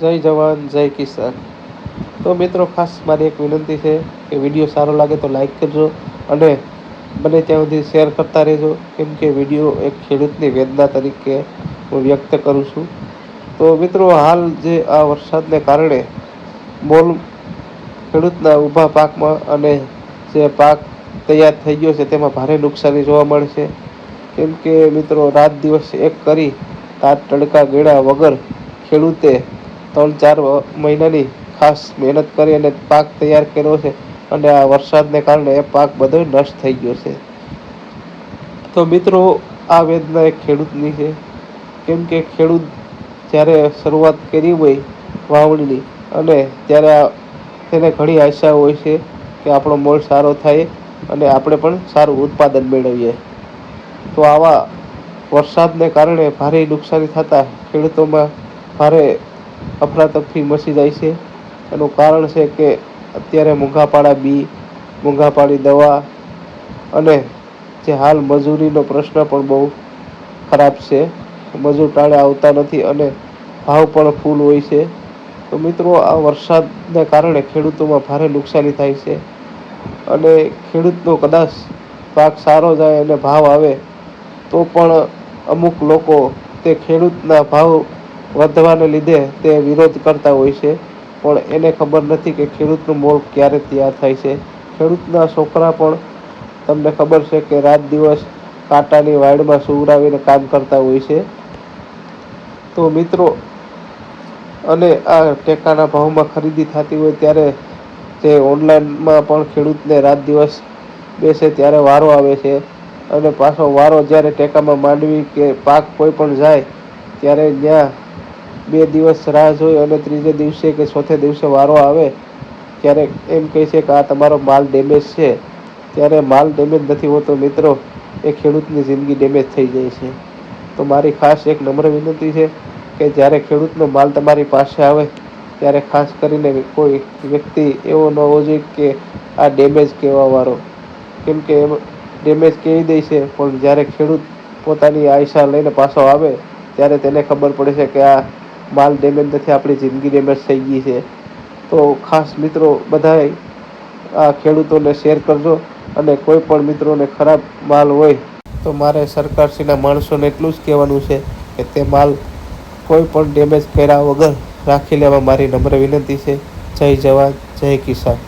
જય જવાન, જય કિસાન. તો મિત્રો, ખાસ મારી એક વિનંતી છે કે વીડિયો સારો લાગે તો લાઈક કરજો અને બને ત્યાં સુધી શેર કરતા રહેજો, કેમ કે વીડિયો એક ખેડૂતની વેદના તરીકે હું વ્યક્ત કરું છું. તો મિત્રો, હાલ જે આ વરસાદને કારણે મોલ ખેડૂતના ઊભા પાકમાં અને જે પાક તૈયાર થઈ ગયો છે, તેમાં ભારે નુકસાની જોવા મળે છે કેમ કે મિત્રો, રાત દિવસ એક કરી તાત તડકા ગેડા વગર ખેડૂતે ત્રણ ચાર મહિનાની ખાસ મહેનત કરી અને પાક તૈયાર કર્યો છે અને આ વરસાદને કારણે એ પાક બધો નષ્ટ થઈ ગયો છે. તો મિત્રો, આ વેદના એક ખેડૂતની છે. કેમ કે ખેડૂત જ્યારે શરૂઆત કરી હોય વાવણીની અને ત્યારે તેને ઘણી આશા હોય છે કે આપણો મોલ સારો થાય અને આપણે પણ સારું ઉત્પાદન મેળવીએ. તો આવા વરસાદને કારણે ભારે નુકસાની થતાં ખેડૂતોમાં ભારે અફરાતફરી મચી જાય છે. એનું કારણ છે કે અત્યારે મોંઘાપાડા બી, મોંઘાપાડી દવા અને જે હાલ મજૂરીનો પ્રશ્ન પણ બહુ ખરાબ છે. મજૂર ટાળે આવતા નથી અને ભાવ પણ ફૂલ હોય છે. તો મિત્રો, આ વરસાદને કારણે ખેડૂતોમાં ભારે નુકસાની થાય છે અને ખેડૂતનો કદાચ પાક સારો જાય અને ભાવ આવે, તો પણ અમુક લોકો તે ખેડૂતના ભાવ વધવાને લીધે તે વિરોધ કરતા હોય છે, પણ એને ખબર નથી કે ખેડૂતનું મોલ ક્યારે તૈયાર થાય છે. ખેડૂતના છોકરા પણ તમને ખબર છે કે રાત દિવસ કાંટાની વાડમાં સુવરાવીને કામ કરતા હોય છે. તો મિત્રો, અને આ ટેકાના ભાવમાં ખરીદી થતી હોય ત્યારે જે ઓનલાઈનમાં પણ ખેડૂતને રાત દિવસ બેસે ત્યારે વારો આવે છે. અને પાછો વારો જ્યારે ટેકામાં માંડવી કે પાક કોઈ પણ જાય, ત્યારે ત્યાં બે દિવસ રાહ જોઈ અને ત્રીજે દિવસે કે ચોથે દિવસે વારો આવે, ત્યારે એમ કહે છે કે આ તમારો માલ ડેમેજ છે. ત્યારે માલ ડેમેજ નથી હોતો મિત્રો, એ ખેડૂતની જિંદગી ડેમેજ થઈ જાય છે. તો મારી ખાસ એક નમ્ર વિનંતી છે કે જ્યારે ખેડૂતનો માલ તમારી પાસે આવે, ત્યારે ખાસ કરીને કોઈ વ્યક્તિ એવો ન હોવો જોઈએ કે આ ડેમેજ કહેવાવાળો કેમ કે ડેમેજ કહી દે છે, પણ જ્યારે ખેડૂત પોતાની આયસા લઈને પાછો આવે, ત્યારે તેને ખબર પડે છે કે આ માલ ડેમેજ નથી આપણી જિંદગી ડેમેજ થઈ ગઈ છે. તો ખાસ મિત્રો બધાએ આ ખેડૂતોને શેર કરજો અને કોઈ પણ મિત્રોને ખરાબ માલ હોય તો મારે સરકારશ્રીના માણસોને એટલું જ કહેવાનું છે કે તે માલ કોઈ પણ ડેમેજ કર્યા વગર રાખી લેવા મારી નમ્ર વિનંતી છે. જય જવાન, જય કિસાન.